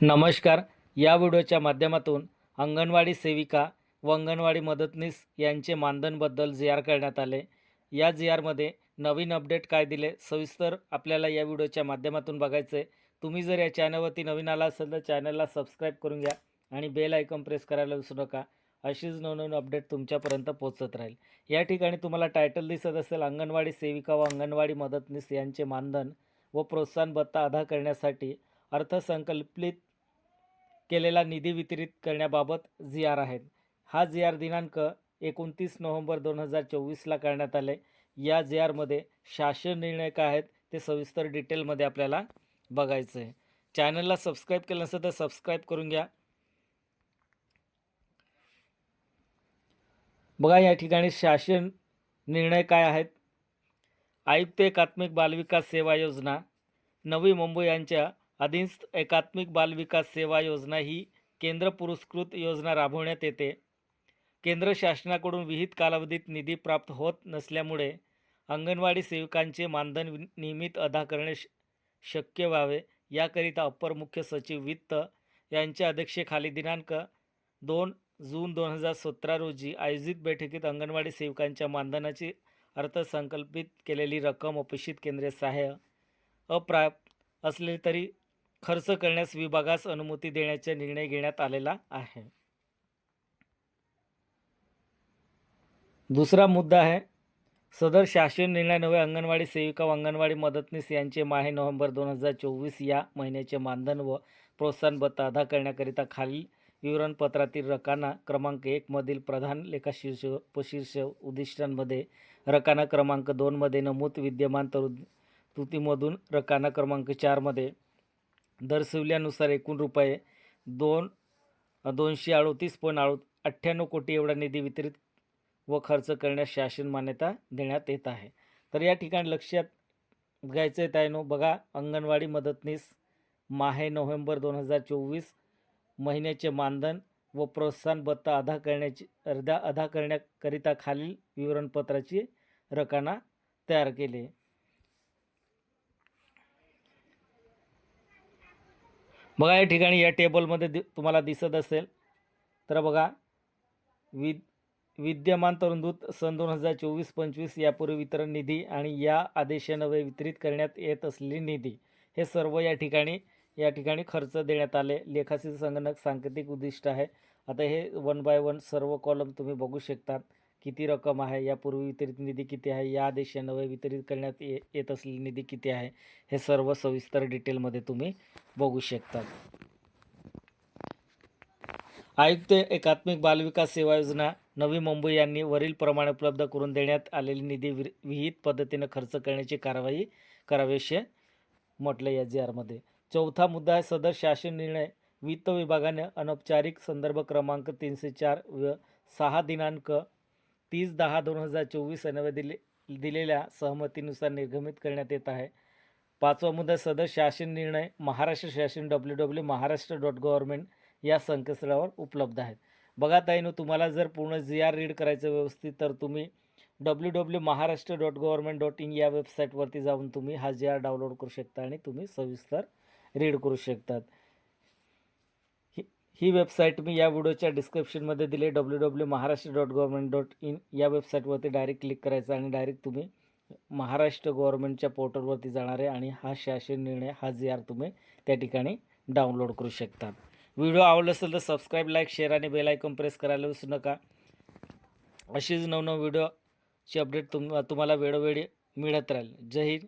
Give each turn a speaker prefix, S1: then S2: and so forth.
S1: नमस्कार. या व्हिडिओच्या माध्यमातून अंगणवाडी सेविका व अंगणवाडी मदतनीस यांचे मानधनबद्दल जी आर करण्यात आले. या जी आरमध्ये नवीन अपडेट काय दिले सविस्तर आपल्याला या व्हिडिओच्या माध्यमातून बघायचं आहे तुम्ही जर या चॅनलवरती नवीन आला असेल तर चॅनलला सबस्क्राईब करून घ्या आणि बेल आयकॉन प्रेस करायला विसरू नका. अशीच नवनवीन अपडेट तुमच्यापर्यंत पोहोचत राहील. या ठिकाणी तुम्हाला टायटल दिसत असेल अंगणवाडी सेविका व अंगणवाडी मदतनीस यांचे मानधन व प्रोत्साहन भत्ता अदा करण्यासाठी अर्थसंकल्पित केलेला निधी वितरित करण्याबाबत जी आर आहेत. हा जी आर दिनांक एकोणतीस नोव्हेंबर दोन हजार चोवीसला करण्यात आले. या जी आरमध्ये शासन निर्णय काय आहेत ते सविस्तर डिटेलमध्ये आपल्याला बघायचं आहे चॅनलला सबस्क्राईब केलं नसेल तर सबस्क्राईब करून घ्या. बघा या ठिकाणी शासन निर्णय काय आहेत? आयुक्त एकात्मिक बालविकास सेवा योजना नवी मुंबई यांच्या अधीनस्थ एकात्मिक बालविकास सेवा योजना ही केंद्र पुरस्कृत योजना राबवण्यात येते. केंद्र शासनाकडून विहित कालावधीत निधी प्राप्त होत नसल्यामुळे अंगणवाडी सेविकांचे मानधन नियमित अदा करणे श- शक्य व्हावे याकरिता अप्पर मुख्य सचिव वित्त यांच्या अध्यक्षतेखाली दिनांक दोन जून दोन हजार सतरा रोजी आयोजित बैठकीत अंगणवाडी सेविकांच्या मानधनाची अर्थसंकल्पित केलेली रक्कम अपेक्षित केंद्रीय सहाय्य अप्राप्त असले तरी खर्च करण्यास विभागास अनुमती देण्याचा निर्णय घेण्यात आलेला आहे. दुसरा मुद्दा आहे सदर शासन निर्णय नवे अंगणवाडी सेविका व अंगणवाडी मदतनीस यांचे माहे नोव्हेंबर दोन हजार चोवीस या महिन्याचे मानधन व प्रोत्साहन भत्ता अदा करण्याकरिता खालील विवरणपत्रातील रकाना क्रमांक एकमधील प्रधान लेखाशीर्ष उपशीर्ष उद्दिष्टांमध्ये रकाना क्रमांक दोनमध्ये नमूद विद्यमान तरु तृतीमधून रकाना क्रमांक चारमध्ये दर्शविल्यानुसार एकूण रुपये दोन दोनशे अडोतीस पॉईंट अडो अठ्ठ्याण्णव कोटी एवढा निधी वितरित व खर्च करण्यास शासन मान्यता देण्यात येत आहे. तर या ठिकाणी लक्षात घ्यायचं आहे त्यानो बघा अंगणवाडी मदतनीस माहे नोव्हेंबर दोन हजार चोवीस महिन्याचे मानधन व प्रोत्साहन भत्ता अदा करण्याची अर्धा अदा करण्याकरिता खालील विवरणपत्राची रकाना तयार केली बघा या ठिकाणी या टेबलमध्ये दि तुम्हाला दिसत असेल. तर बघा वि विद्यमान तरुणदूत सन दोन हजार चोवीस पंचवीस यापूर्वी वितरण निधी आणि या आदेशान्वये वितरित करण्यात येत असलेली निधी हे सर्व या ठिकाणी या ठिकाणी खर्च देण्यात आले. लेखाशी संगणक सांकेतिक उद्दिष्ट आहे. आता हे वन बाय वन सर्व कॉलम तुम्ही बघू शकतात किती रक्कम आहे? यापूर्वी वितरित निधी किती आहे? या आदेशान्वये वितरित करण्यात ये येत असलेली निधी किती आहे? हे सर्व सविस्तर डिटेलमध्ये तुम्ही बघू शकता. आयुक्त एकात्मिक बालविकास सेवा योजना नवी मुंबई यांनी वरील प्रमाणे उपलब्ध करून देण्यात आलेली निधी विर- विहित पद्धतीने खर्च करण्याची कारवाई करावीशी म्हटलं या जी आरमध्ये. चौथा मुद्दा आहे सदर शासन निर्णय वित्त विभागाने अनौपचारिक संदर्भ क्रमांक तीनशे चार व सहा दिनांक तीस दहा दोन हजार चोवीस अन्वये दिले दिलेल्या सहमतीनुसार निर्गमित करण्यात येत आहे. पाचवा मुद्दा सदर शासन निर्णय महाराष्ट्र शासन W W Maharashtra dot government या संकेतस्थळावर उपलब्ध आहेत. बघा ताईनो तुम्हाला जर पूर्ण जी आर रीड करायचं व्यवस्थित तर तुम्ही W W Maharashtra dot government dot in या वेबसाईटवरती जाऊन तुम्ही हा जी आर डाउनलोड करू शकता आणि तुम्ही सविस्तर रीड करू शकतात. ही वेबसाईट मी या व्हिडिओच्या डिस्क्रिप्शनमध्ये दिली. W W Maharashtra dot government dot in या वेबसाईटवरती डायरेक्ट क्लिक करायचं आणि डायरेक्ट तुम्ही महाराष्ट्र गव्हर्मेंटच्या पोर्टलवरती जाणार आहे आणि हा शासन निर्णय हा जी आर तुम्ही त्या ठिकाणी डाउनलोड करू शकता. व्हिडिओ आवडला असेल तर सबस्क्राईब लाईक शेअर आणि बेल आयकॉन प्रेस करायला विसरू नका. अशीच नवनव व्हिडिओची अपडेट तुम तुम्हाला वेळोवेळी मिळत राहील. जय हिंद.